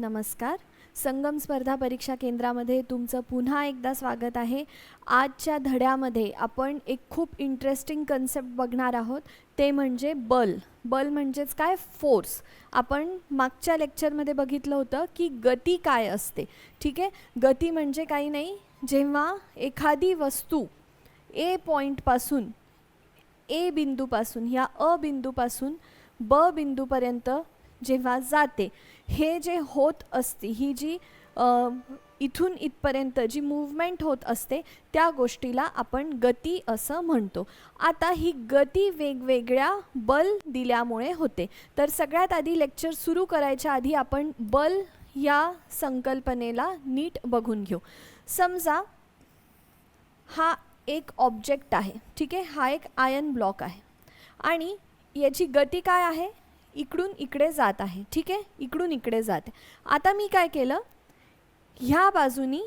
नमस्कार. संगम स्पर्धा परीक्षा केंद्रामध्ये तुमचं पुन्हा एकदा स्वागत आहे. आजच्या धड्यामध्ये आपण एक खूप इंटरेस्टिंग कन्सेप्ट बघणार आहोत. ते म्हणजे बल. बल म्हणजेच काय? फोर्स आपण मागच्या लेक्चरमध्ये बघितलं होतं की गती काय असते. ठीक आहे? गती म्हणजे काही नाही. जेव्हा एखादी वस्तू ए पॉईंटपासून ए बिंदूपासून ह्या अ बिंदूपासून ब बिंदूपर्यंत जेव्हा जाते हे जे होत असते ही जी इथून इथपर्यंत जी मूवमेंट होत असते त्या गोष्टीला आपण गती असं म्हणतो. आता ही गती वेगवेगळ्या बल दिल्यामुळे होते. तर सगळ्यात आधी लेक्चर सुरू करायच्या आधी आपण बल या संकल्पनेला नीट बघून घेऊ. समजा हा एक ऑब्जेक्ट आहे ठीक आहे? हा एक आयन ब्लॉक आहे. आणि याची गती काय आहे? इकडून इकडे जात आहे. ठीक आहे? इकडून इकडे जाते आता मी काय केलं? ह्या बाजूनी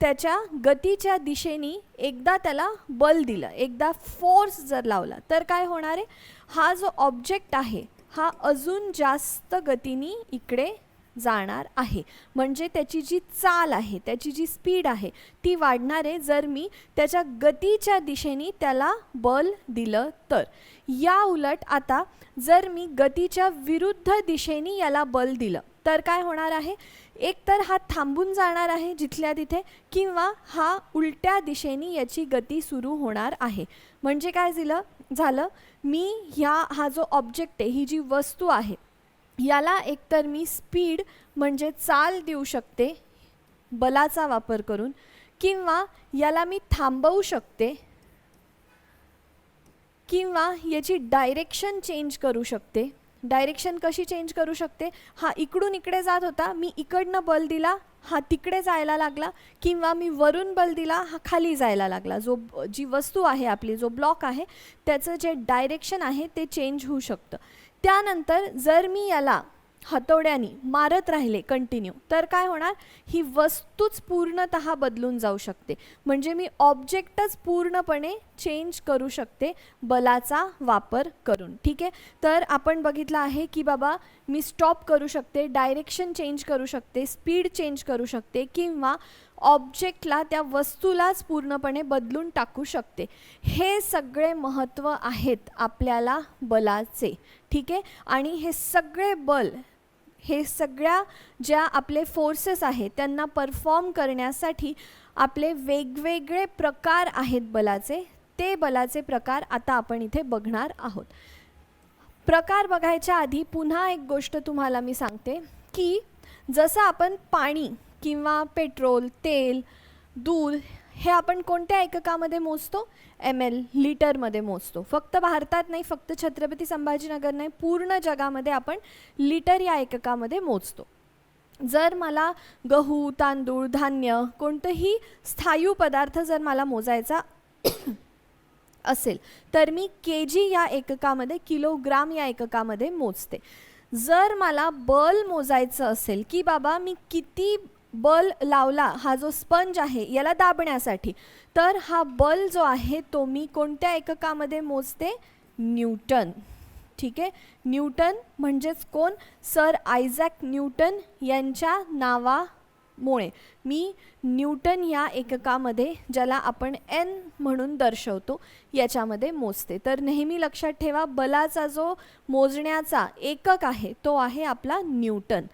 त्याच्या गतीच्या दिशेनी एकदा त्याला बल दिलं. एकदा फोर्स जर लावला तर काय होणार आहे? हा जो ऑब्जेक्ट आहे हा अजून जास्त गतीनी इकडे जाणार आहे. म्हणजे त्याची जी चाल आहे त्याची जी स्पीड आहे ती वाढणार आहे जर मी त्याच्या गतीच्या दिशेने त्याला बल दिलं तर. या उलट आता जर मी गतीच्या विरुद्ध दिशेने याला बल दिलं तर काय होणार आहे? एक तर हा थांबून जाणार आहे जिथल्या तिथे किंवा हा उलट्या दिशेने याची गती सुरू होणार आहे. म्हणजे काय दिलं? झालं मी ह्या हा जो ऑब्जेक्ट आहे ही जी वस्तू आहे याला एकतर मी स्पीड म्हणजे चाल देऊ शकते बलाचा वापर करून किंवा याला मी थांबवू शकते किंवा याची डायरेक्शन चेंज करू शकते. डायरेक्शन कशी चेंज करू शकते? हा इकडून इकडे जात होता मी इकडनं बल दिला हा तिकडे जायला लागला किंवा मी वरून बल दिला हा खाली जायला लागला. जो जी वस्तू आहे आपली जो ब्लॉक आहे त्याचं जे डायरेक्शन आहे ते चेंज होऊ शकतं. त्यानंतर जर मी याला हातोड्याने मारत राहिले कंटिन्यू तर काय होणार? ही वस्तूच पूर्णतः बदलून जाऊ शकते. म्हणजे मी ऑब्जेक्टच पूर्णपणे चेंज करू शकते बलाचा वापर करून. ठीक आहे? तर आपण बघितलं आहे की बाबा मी स्टॉप करू शकते डायरेक्शन चेंज करू शकते स्पीड चेंज करू शकते किंवा ऑब्जेक्टला त्या वस्तूलाच पूर्णपणे बदलून टाकू शकते. हे सगळे महत्त्व आहेत आपल्याला बलाचे ठीक आहे? आणि हे सगळे बल हे सगळ्या ज्या आपले फोर्सेस आहेत त्यांना परफॉर्म करण्यासाठी आपले वेगवेगळे प्रकार आहेत बलाचे. ते बलाचे प्रकार आता आपण इथे बघणार आहोत. प्रकार बघायच्या आधी पुन्हा एक गोष्ट तुम्हाला मी सांगते की जसं आपण पाणी किंवा पेट्रोल तेल दूध हे आपण कोणत्या एककामध्ये मोजतो? एम एल लिटरमध्ये मोजतो. फक्त भारतात नाही फक्त छत्रपती संभाजीनगर नाही पूर्ण जगामध्ये आपण लिटर या एककामध्ये मोजतो. जर मला गहू तांदूळ धान्य कोणतंही स्थायू पदार्थ जर मला मोजायचा असेल तर मी के जी या एककामध्ये किलोग्राम या एककामध्ये मोजते. जर मला बल मोजायचं असेल की बाबा मी किती बल लावला हा जो स्पंज आहे याला दाबण्यासाठी. तर हा बल जो आहे तो मी कोणत्या एककामध्ये मोजते? न्यूटन. ठीक आहे? न्यूटन म्हणजेच कोण? सर आयझॅक न्यूटन यांच्या नावामुळे. मी न्यूटन या एककामध्ये ज्याला आपण एन म्हणून दर्शवतो याच्यामध्ये मोजते. तर नेहमी लक्षात ठेवा बलाचा जो मोजण्याचा एकक आहे तो आहे आपला न्यूटन.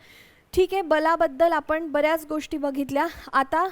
ठीक आहे बलाबद्दल आपण बऱ्याच गोष्टी बघितल्या. आता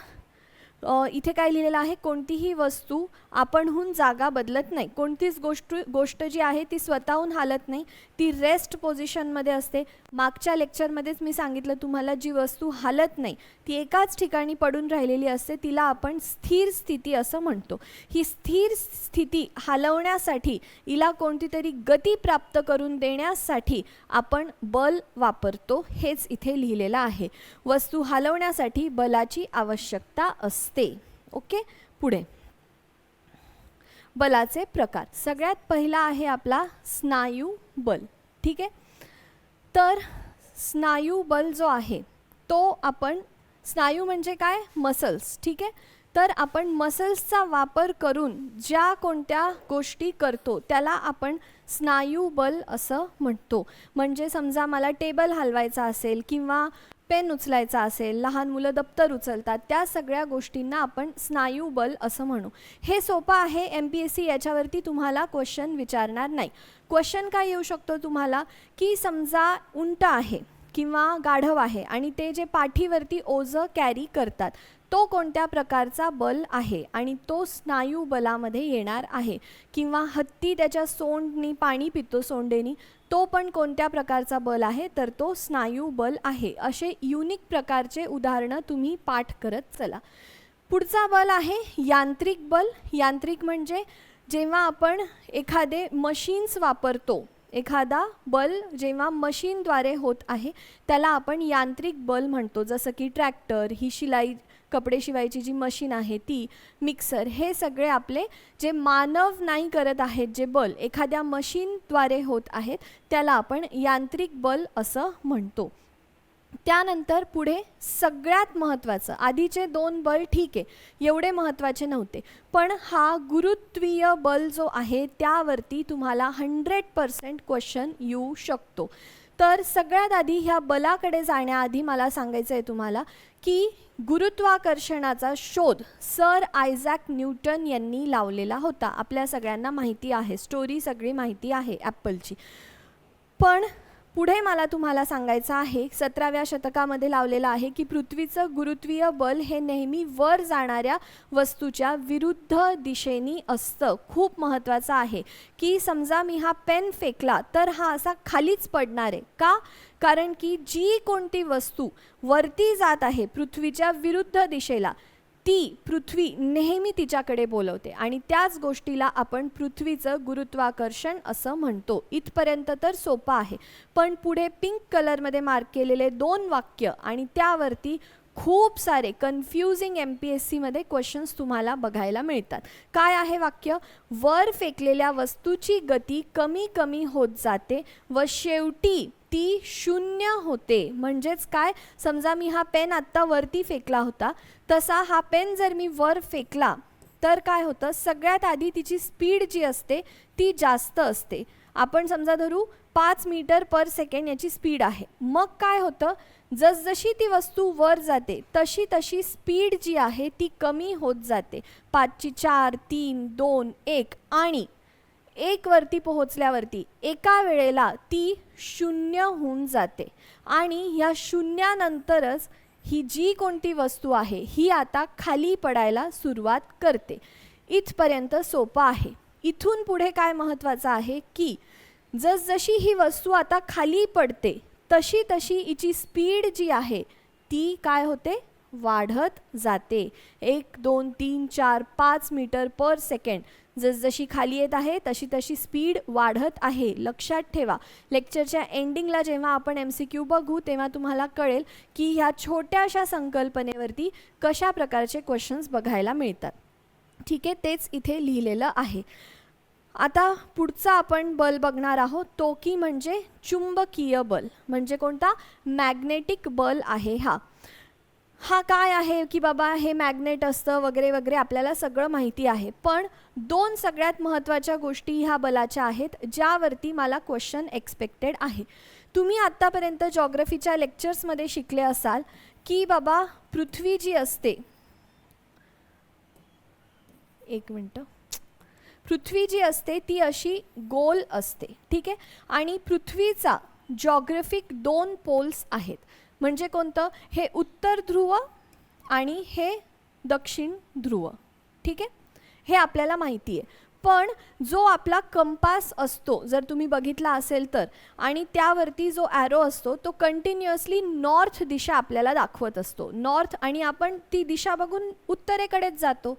इथे काय लिहिलेलं आहे? कोणतीही वस्तू आपणहून जागा बदलत नाही. कोणतीच गोष्ट गोष्ट जी आहे ती स्वतःहून हालत नाही. ती रेस्ट पोझिशनमध्ये असते. मागच्या लेक्चरमध्येच मी सांगितलं तुम्हाला जी वस्तू हालत नाही ती एकाच ठिकाणी पडून राहिलेली असते तिला आपण स्थिर स्थिती असं म्हणतो. ही स्थिर स्थिती हलवण्यासाठी हिला कोणती तरी गती प्राप्त करून देण्यासाठी आपण बल वापरतो हेच इथे लिहिलेलं आहे. वस्तू हलवण्यासाठी बलाची आवश्यकता असते. ओके? पुढे. बलाचे प्रकार. सगळ्यात पहिला आहे आपला स्नायू बल. ठीक आहे? तर स्नायू बल जो आहे तो आपण स्नायू म्हणजे काय? मसल्स ठीक आहे? तर आपण मसल्सचा वापर करून ज्या कोणत्या गोष्टी करतो त्याला आपण स्नायू बल असं म्हणतो. म्हणजे समजा मला टेबल हलवायचा असेल किंवा पेन उचलायचा असेल लहान मुलं दप्तर उचलतात त्या सगळ्या गोष्टींना आपण स्नायू बल असं म्हणू. हे सोपं आहे एम पी एस सी याच्यावरती तुम्हाला क्वेश्चन विचारणार नाही. क्वेश्चन काय येऊ शकतो तुम्हाला? की समजा उंट आहे किंवा गाढव आहे आणि ते जे पाठीवरती ओझं कॅरी करतात तो कोणत्या प्रकारचा बल आहे आणि तो स्नायू बलामध्ये येणार आहे? किंवा हत्ती त्याच्या सोंडनी पाणी पितो सोंडेनी तो पण कोणत्या प्रकारचा बल आहे? तर तो स्नायू बल आहे. असे युनिक प्रकारचे उदाहरणं तुम्ही पाठ करत चला. पुढचा बल आहे यांत्रिक बल. यांत्रिक म्हणजे जेव्हा आपण एखादे मशीन्स वापरतो एखादा बल जेव्हा मशीनद्वारे होत आहे त्याला आपण यांत्रिक बल म्हणतो. जसं की ट्रॅक्टर ही शिलाई कपडे शिवायची जी मशीन आहे ती मिक्सर हे सगळे आपले जे मानव नाही करत आहेत जे बल एखाद्या मशीनद्वारे होत आहेत त्याला आपण यांत्रिक बल असं म्हणतो. त्यानंतर पुढे सगळ्यात महत्त्वाचं आधीचे दोन बल ठीक आहे एवढे महत्त्वाचे नव्हते पण हा गुरुत्वीय बल जो आहे त्यावरती तुम्हाला हंड्रेड पर्सेंट क्वेश्चन येऊ शकतो. तर सगळ्यात आधी ह्या बलाकडे जाण्याआधी मला सांगायचं आहे तुम्हाला की गुरुत्वाकर्षणाचा शोध सर आयझॅक न्यूटन यांनी लावलेला होता. आपल्या सगळ्यांना माहिती आहे. स्टोरी सगळी माहिती आहे ॲपलची. पण पुढे मला तुम्हाला सांगायचं आहे सतराव्या शतकामध्ये लावलेलं आहे की पृथ्वीचं गुरुत्वीय बल हे नेहमी वर जाणाऱ्या वस्तूच्या विरुद्ध दिशेनी असतं. खूप महत्त्वाचं आहे की समजा मी हा पेन फेकला तर हा असा खालीच पडणार आहे. का? कारण की जी कोणती वस्तू वरती जात आहे पृथ्वीच्या विरुद्ध दिशेला ती पृथ्वी नेहमी तिच्याकडे बोलवते आणि त्याच गोष्टीला आपण पृथ्वीचं गुरुत्वाकर्षण असं म्हणतो. इथपर्यंत तर सोपं आहे. पण पुढे पिंक कलरमध्ये मार्क केलेले दोन वाक्य आणि त्यावरती खूप सारे कन्फ्युजिंग एम पी एस सीमध्ये क्वेश्चन्स तुम्हाला बघायला मिळतात. काय आहे वाक्य? वर फेकलेल्या वस्तूची गती कमी कमी होत जाते व शेवटी ती शून्य होते. म्हणजेच काय? समजा मी हा पेन आत्ता वरती फेकला होता. तसा हा पेन जर मी वर फेकला तर काय होतं? सगळ्यात आधी तिची स्पीड जी असते ती जास्त असते. आपण समजा धरू पाच मीटर पर सेकंड याची स्पीड आहे. मग काय होतं? जसजशी ती वस्तू वर जाते तशी तशी स्पीड जी आहे ती कमी होत जाते. पाचची चार तीन दोन एक आणि एक वरती पोहोचल्यावरती एका वेळेला ती शून्य होऊन जाते. आणि ह्या शून्यानंतरच ही जी कोणती वस्तू आहे ही आता खाली पडायला सुरुवात करते. इथपर्यंत सोपं आहे. इथून पुढे काय महत्त्वाचं आहे की जसजशी ही वस्तू आता खाली पडते तशी तशी हिची स्पीड जी आहे ती काय होते? वाढत जाते. एक दोन तीन चार पाच मीटर पर सेकंड. जसजशी खाली येत आहे तशी तशी स्पीड वाढत आहे. लक्षात ठेवा. लेक्चरच्या एंडिंगला जेव्हा आपण एम सी क्यू बघू तेव्हा तुम्हाला कळेल की ह्या छोट्याशा संकल्पनेवरती कशा प्रकारचे क्वेश्चन्स बघायला मिळतात. ठीक आहे तेच इथे लिहिलेलं आहे. आता पुढचा आपण बल बघणार आहोत. तो की म्हणजे चुंबकीय बल. म्हणजे कोणता? मॅग्नेटिक बल आहे हा. हा काय आहे की बाबा हे मॅग्नेट असतं वगैरे वगैरे आपल्याला सगळं माहिती आहे. पण दोन सगळ्यात महत्त्वाच्या गोष्टी ह्या बलाच्या आहेत ज्यावरती मला क्वेश्चन एक्सपेक्टेड आहे. तुम्ही आत्तापर्यंत जॉग्रफीच्या लेक्चर्समध्ये शिकले असाल की बाबा पृथ्वी जी असते एक मिनटं. पृथ्वी जी असते ती अशी गोल असते ठीक आहे? आणि पृथ्वीचा जॉग्रफिक दोन पोल्स आहेत. म्हणजे कोणतं? हे उत्तर ध्रुव आणि हे दक्षिण ध्रुव. ठीक आहे? हे आपल्याला माहिती आहे. पण जो आपला कंपास असतो जर तुम्ही बघितला असेल तर आणि त्यावरती जो ॲरो असतो तो कंटिन्युअसली नॉर्थ दिशा आपल्याला दाखवत असतो. नॉर्थ आणि आपण ती दिशा बघून उत्तरेकडेच जातो.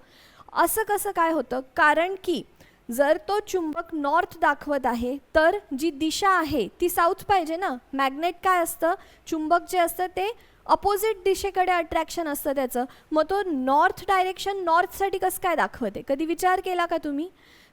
असं कसं काय होतं? कारण की जर तो चुंबक नॉर्थ दाखवत आहे तर जी दिशा आहे ती साऊथ पाहिजे ना? मॅग्नेट काय असतं? चुंबक जे असतं ते अपोजिट दिशेकडे अट्रॅक्शन असतं त्याचं. मग तो नॉर्थ डायरेक्शन नॉर्थसाठी कसं काय दाखवते? कधी विचार केला का तुम्ही?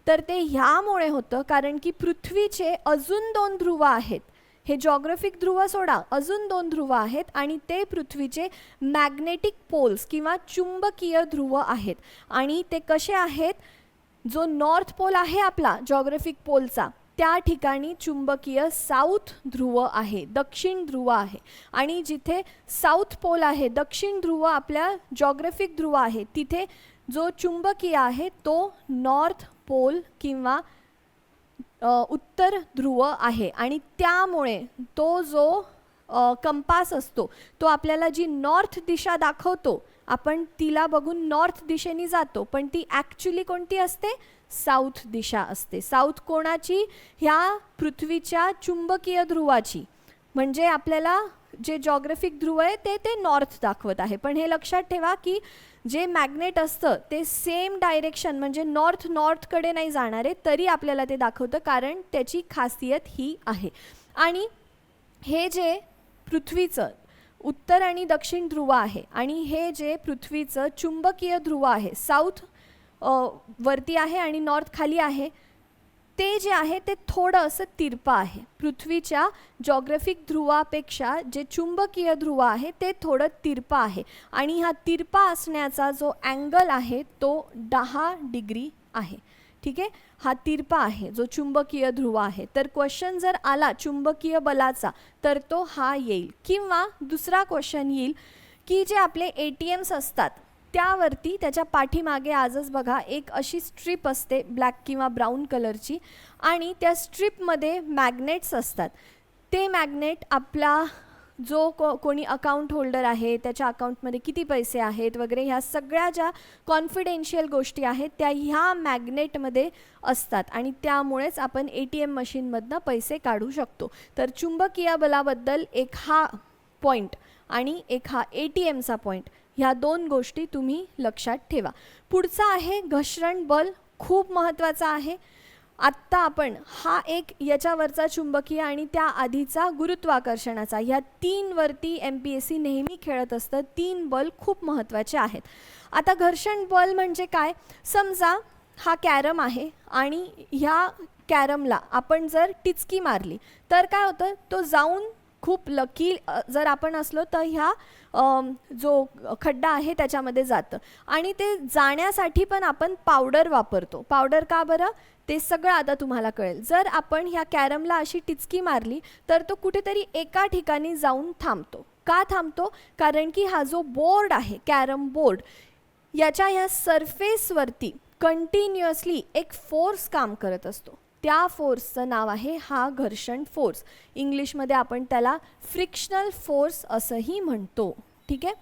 तर ते ह्यामुळे होतं कारण की पृथ्वीचे अजून दोन ध्रुव आहेत. हे जॉग्रफिक ध्रुव सोडा अजून दोन ध्रुव आहेत आणि ते पृथ्वीचे मॅग्नेटिक पोल्स किंवा चुंबकीय ध्रुव आहेत. आणि ते कसे आहेत? जो नॉर्थ पोल आहे आपला जॉग्रफिक पोलचा त्या ठिकाणी चुंबकीय साऊथ ध्रुव आहे दक्षिण ध्रुव आहे. आणि जिथे साऊथ पोल आहे दक्षिण ध्रुव आपल्या जॉग्रफिक ध्रुव आहे तिथे जो चुंबकीय आहे तो नॉर्थ पोल किंवा उत्तर ध्रुव आहे. आणि त्यामुळे तो जो कंपास असतो तो आपल्याला जी नॉर्थ दिशा दाखवतो आपण तिला बघून नॉर्थ दिशेने जातो पण ती ॲक्च्युली कोणती असते? साऊथ दिशा असते. साऊथ कोणाची? ह्या पृथ्वीच्या चुंबकीय ध्रुवाची. म्हणजे आपल्याला जे जॉग्रफिक ध्रुव आहे ते ते नॉर्थ दाखवत आहे. पण हे लक्षात ठेवा की जे मॅग्नेट असतं ते सेम डायरेक्शन म्हणजे नॉर्थ नॉर्थकडे नाही जाणार आहे तरी आपल्याला ते दाखवतं कारण त्याची खासियत ही आहे. आणि हे जे पृथ्वीचं उत्तर आणि दक्षिण ध्रुव आहे. आणि हे जे पृथ्वीचं चुंबकीय ध्रुव आहे साऊथ वरती आहे आणि नॉर्थ खाली आहे ते जे आहे ते थोडं असं तिरपं आहे. पृथ्वीच्या जॉग्रफिक ध्रुवापेक्षा जे चुंबकीय ध्रुव आहे ते थोडं तिरपं आहे. आणि हा तिरपा असण्याचा जो अँगल आहे तो दहा डिग्री आहे. ठीक आहे? हा तिरपा आहे जो चुंबकीय ध्रुव आहे. तर क्वेश्चन जर आला चुंबकीय बलाचा तर तो हा येईल. किंवा दुसरा क्वेश्चन येईल की जे आपले ए टी एम्स असतात त्यावरती त्याच्या पाठीमागे आजच बघा एक अशी स्ट्रीप असते ब्लॅक किंवा ब्राऊन कलरची आणि त्या स्ट्रीपमध्ये मॅग्नेट्स असतात. ते मॅग्नेट आपला जो को कोणी अकाउंट होल्डर आहे त्याच्या अकाउंटमध्ये किती पैसे आहेत वगैरे ह्या सगळ्या ज्या कॉन्फिडेन्शियल गोष्टी आहेत त्या ह्या मॅग्नेटमध्ये असतात. आणि त्यामुळेच आपण ए टी एम मशीनमधनं पैसे काढू शकतो. तर चुंबकीय बलाबद्दल एक हा पॉईंट आणि एक हा ए टी एमचा पॉईंट ह्या दोन गोष्टी तुम्ही लक्षात ठेवा. पुढचा आहे घसरण बल खूप महत्त्वाचा आहे. आत्ता आपण हा एक याच्यावरचा चुंबकीय आणि त्या आधीचा गुरुत्वाकर्षणाचा ह्या तीनवरती एम पी एस सी नेहमी खेळत असतं. तीन बल खूप महत्त्वाचे आहेत. आता घर्षण बल म्हणजे काय? समजा हा कॅरम आहे आणि ह्या कॅरमला आपण जर टिचकी मारली तर काय होतं? तो जाऊन खूप लकी जर आपण असलो तर ह्या जो खड्डा आहे त्याच्यामध्ये जातं. आणि ते जाण्यासाठी पण आपण पावडर वापरतो. पावडर का बरं? ते सगळं आता तुम्हाला कळेल. जर आपण ह्या कॅरमला अशी टिचकी मारली तर तो कुठेतरी एका ठिकाणी जाऊन थांबतो. का थांबतो? कारण की हा जो बोर्ड आहे कॅरम बोर्ड याच्या ह्या सरफेसवरती कंटिन्युअसली एक फोर्स काम करत असतो. त्या फोर्सचं नाव आहे हा घर्षण फोर्स. इंग्लिशमध्ये आपण त्याला फ्रिक्शनल फोर्स असंही म्हणतो. ठीक आहे?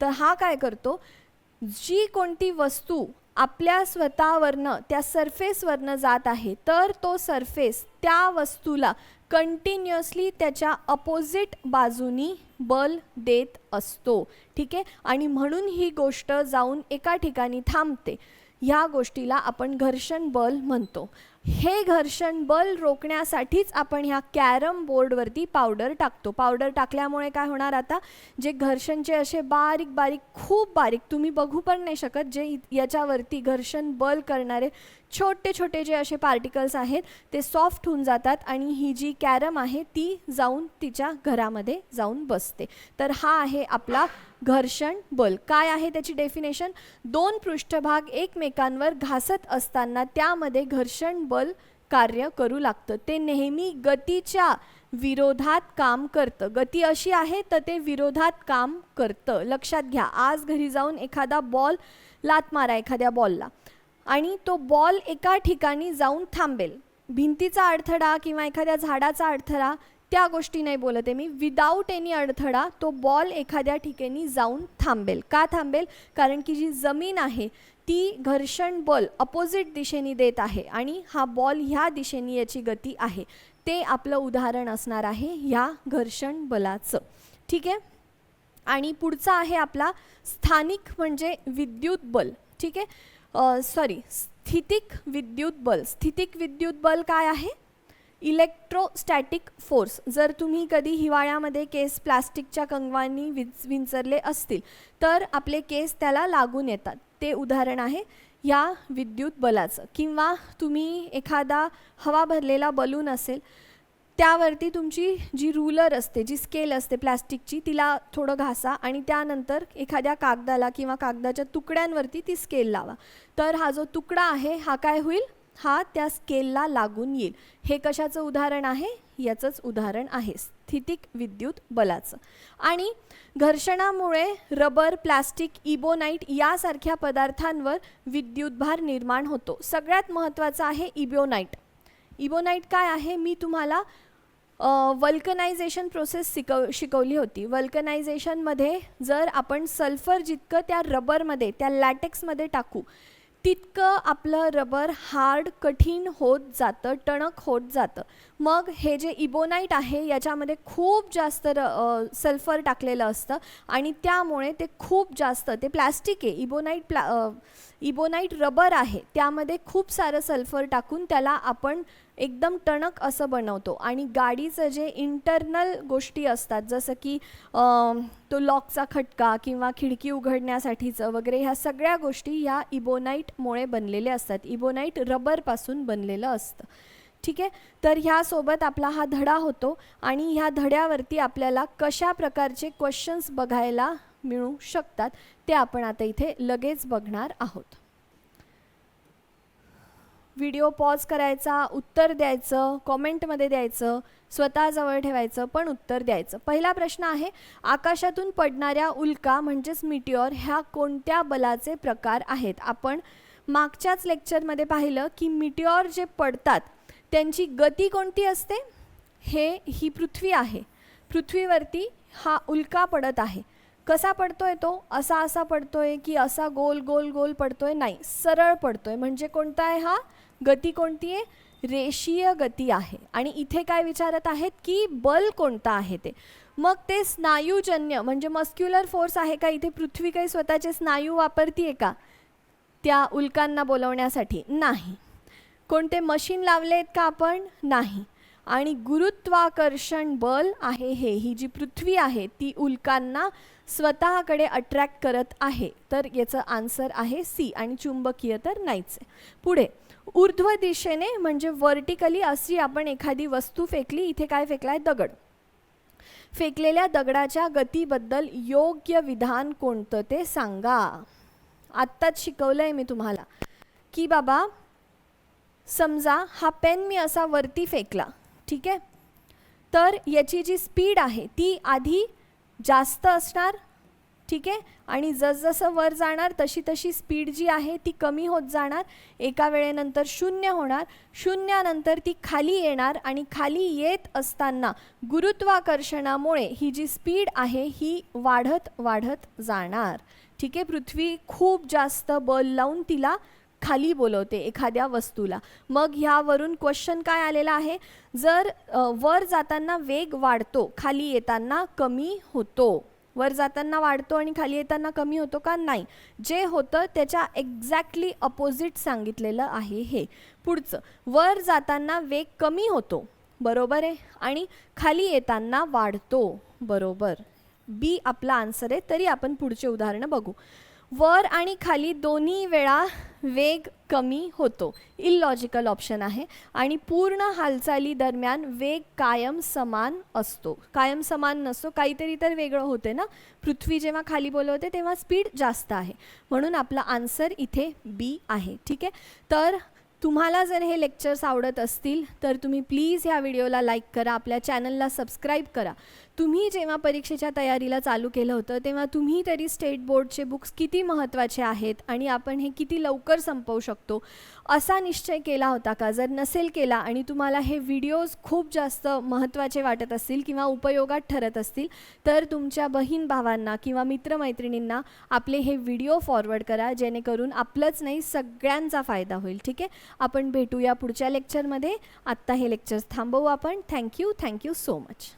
तर हा काय करतो? जी कोणती वस्तू आपल्या स्वतःवरनं त्या सरफेसवरनं जात आहे. तर तो सरफेस त्या वस्तूला कंटिन्युअसली त्याच्या अपोजिट बाजूनी बल देत असतो. ठीक आहे? आणि म्हणून ही गोष्ट जाऊन एका ठिकाणी थांबते. ह्या गोष्टीला आपण घर्षण बल म्हणतो. हे घर्षण बल रोखण्यासाठीच आपण ह्या कॅरम बोर्डवरती पावडर टाकतो. पावडर टाकल्यामुळे काय होणार आता? जे घर्षणचे असे बारीक बारीक खूप बारीक तुम्ही बघू पण नाही शकत जे याच्यावरती घर्षण बल करणारे छोटे छोटे जे असे पार्टिकल्स आहेत ते सॉफ्ट होऊन जातात आणि ही जी कॅरम आहे ती जाऊन तिच्या घरामध्ये जाऊन बसते. तर हा आहे आपला घर्षण बल. काय आहे त्याची डेफिनेशन दोन पृष्ठभाग एकमेकांवर घासत असताना त्यामध्ये घर्षण बल कार्य करू लागतं. ते नेहमी गतीच्या विरोधात काम करतं. गती अशी आहे तर ते विरोधात काम करतं. लक्षात घ्या आज घरी जाऊन एखादा बॉल लात मारा एखाद्या बॉलला आणि तो बॉल एका ठिकाणी जाऊन थांबेल. भिंतीचा अडथळा किंवा एखाद्या झाडाचा अडथळा त्या गोष्टी नाही बोलत आहे मी. विदाऊट एनी अडथळा तो बॉल एखाद्या ठिकाणी जाऊन थांबेल. का थांबेल? कारण की जी जमीन आहे ती घर्षण बल अपोजिट दिशेने देत आहे आणि हा बॉल ह्या दिशेने याची गती आहे. ते आपलं उदाहरण असणार आहे ह्या घर्षण बलाचं. ठीक आहे? आणि पुढचा आहे आपला स्थानिक म्हणजे विद्युत बल. ठीक आहे? सॉरी स्थितिक विद्युत बल. स्थितिक विद्युत बल काय आहे? Electrostatic force. जर तुम्ही कधी हिवाळ्यामध्ये केस प्लास्टिकच्या कंगवानी विच विंचरले असतील तर आपले केस त्याला लागून येतात. ते उदाहरण आहे या विद्युत बलाचं. किंवा तुम्ही एखादा हवा भरलेला बलून असेल त्यावरती तुमची जी रूलर असते जी स्केल असते प्लॅस्टिकची तिला थोडं घासा आणि त्यानंतर एखाद्या कागदाला किंवा कागदाच्या तुकड्यांवरती ती स्केल लावा. तर हा जो तुकडा आहे हा काय होईल? हा त्या स्केलला लागून येईल. हे कशाचं उदाहरण आहे? याचंच उदाहरण आहे. स्थितिक विद्युत बलाचं. आणि घर्षणामुळे रबर प्लास्टिक इबोनाईट यासारख्या पदार्थांवर विद्युतभार निर्माण होतो. सगळ्यात महत्त्वाचं आहे इबोनाईट इबोनाईट काय आहे? मी तुम्हाला वल्कनायझेशन प्रोसेस शिकव शिकवली होती. वल्कनायझेशनमध्ये जर आपण सल्फर जितकं त्या रबरमध्ये त्या लॅटेक्समध्ये टाकू तितकं आपलं रबर हार्ड कठीण होत जातं टणक होत जातं. मग हे जे इबोनाईट आहे याच्यामध्ये खूप जास्त र सल्फर टाकलेलं असतं आणि त्यामुळे ते खूप जास्त ते प्लॅस्टिक आहे. इबोनाईट प्ला इबोनाईट रबर आहे त्यामध्ये खूप सारं सल्फर टाकून त्याला आपण एकदम टणक असं बनवतो. आणि गाडीचं जे इंटरनल गोष्टी असतात जसं की तो लॉकचा खटका किंवा खिडकी उघडण्यासाठीचं वगैरे ह्या सगळ्या गोष्टी ह्या इबोनाईटमुळे बनलेल्या असतात. इबोनाईट रबरपासून बनलेलं असतं. ठीक आहे? तर ह्यासोबत आपला हा धडा होतो आणि ह्या धड्यावरती आपल्याला कशा प्रकारचे क्वेश्चन्स बघायला मिळू शकतात. ते आपण आता इथे लगेच बघणार आहोत. व्हिडिओ पॉज करायचा उत्तर द्यायचं कॉमेंटमध्ये द्यायचं स्वतःजवळ ठेवायचं पण उत्तर द्यायचं. पहिला प्रश्न आहे आकाशातून पडणाऱ्या उल्का म्हणजेच मिटिओर ह्या कोणत्या बलाचे प्रकार आहेत? आपण मागच्याच लेक्चरमध्ये पाहिलं की मिटिओर जे पडतात त्यांची गती कोणती असते? हे ही पृथ्वी आहे. पृथ्वीवरती हा उल्का पडत आहे. कसा पडतोय तो? असा असा पडतोय की असा गोल गोल गोल पडतोय? नाही सरळ पडतोय. म्हणजे कोणता आहे हा? गती कोणती आहे? रेषीय गती आहे. आणि इथे काय विचारत आहेत की बल कोणता आहे ते? मग ते स्नायूजन्य म्हणजे मस्क्युलर फोर्स आहे का? इथे पृथ्वी काही स्वतःचे स्नायू वापरतीये का? त्या उल्कांना बोलवण्यासाठी नाही. कोणते मशीन लावले आहेत का आपण? नाही. आणि गुरुत्वाकर्षण बल आहे हे. ही जी पृथ्वी आहे ती उल्कांना स्वतःकडे अट्रॅक्ट करत आहे. तर याचं आन्सर आहे सी आणि चुंबकीय तर नाहीच आहे. पुढे ऊर्ध्व दिशेने म्हणजे वर्टिकली अशी आपण एखादी वस्तू फेकली इथे काय फेकलाय? दगड. फेकलेल्या दगडाच्या गतीबद्दल योग्य विधान कोणतं ते सांगा. आत्ताच शिकवलं आहे मी तुम्हाला. की बाबा समजा हा पेन मी असा वरती फेकला. ठीक आहे? तर याची जी स्पीड आहे ती आधी जास्त असणार ठीक आहे? आणि जसजसं वर जाणार तशी तशी स्पीड जी आहे ती कमी होत जाणार. एका वेळेनंतर शून्य होणार. शून्यानंतर ती खाली येणार आणि खाली येत असताना गुरुत्वाकर्षणामुळे ही जी स्पीड आहे ही वाढत वाढत जाणार. ठीक आहे? पृथ्वी खूप जास्त बल लावून तिला खाली बोलवते एखाद्या वस्तूला. मग ह्यावरून क्वेश्चन काय आलेला आहे? जर वर जाताना वेग वाढतो खाली येताना कमी होतो. वर जाताना वाढतो आणि खाली येताना कमी होतो का? नाही. जे होतं त्याच्या एक्झॅक्टली अपोजिट सांगितलेलं आहे हे. पुढचं वर जाताना वेग कमी होतो बरोबर आहे? आणि खाली येताना वाढतो बरोबर. बी आपला आन्सर आहे तरी आपण पुढचे उदाहरणं बघू. वर आणि खाली दोन्ही वेळा वेग कमी होतो. इलॉजिकल ऑप्शन आहे. आणि पूर्ण हालचाली दरम्यान वेग कायम समान असतो. कायम समान नसतो काहीतरी तर वेगळं होते ना? पृथ्वी जेव्हा खाली बोलवते तेव्हा स्पीड जास्त आहे. म्हणून आपला आन्सर इथे बी आहे. ठीक आहे? तर तुम्हाला जर हे लेक्चर्स आवडत असतील तर तुम्ही प्लीज ह्या व्हिडिओला लाईक करा आपल्या चॅनलला सबस्क्राईब करा. तुम्ही जेव्हा परीक्षेच्या तयारीला चालू केलं होतं तेव्हा तुम्ही तरी स्टेट बोर्डचे बुक्स किती महत्त्वाचे आहेत आणि आपण हे किती लवकर संपवू शकतो? असा निश्चय केला होता का? जर नसेल केला आणि तुम्हाला हे व्हिडिओज खूप जास्त महत्त्वाचे वाटत असतील किंवा उपयोगात ठरत असतील तर तुमच्या बहीण भावांना किंवा मित्रमैत्रिणींना आपले हे व्हिडिओ फॉरवर्ड करा जेणेकरून आपलंच नाही सगळ्यांचा फायदा होईल. ठीक आहे? आपण भेटूया पुढच्या लेक्चरमध्ये आत्ता हे लेक्चर्स थांबवू आपण. Thank you thank you so much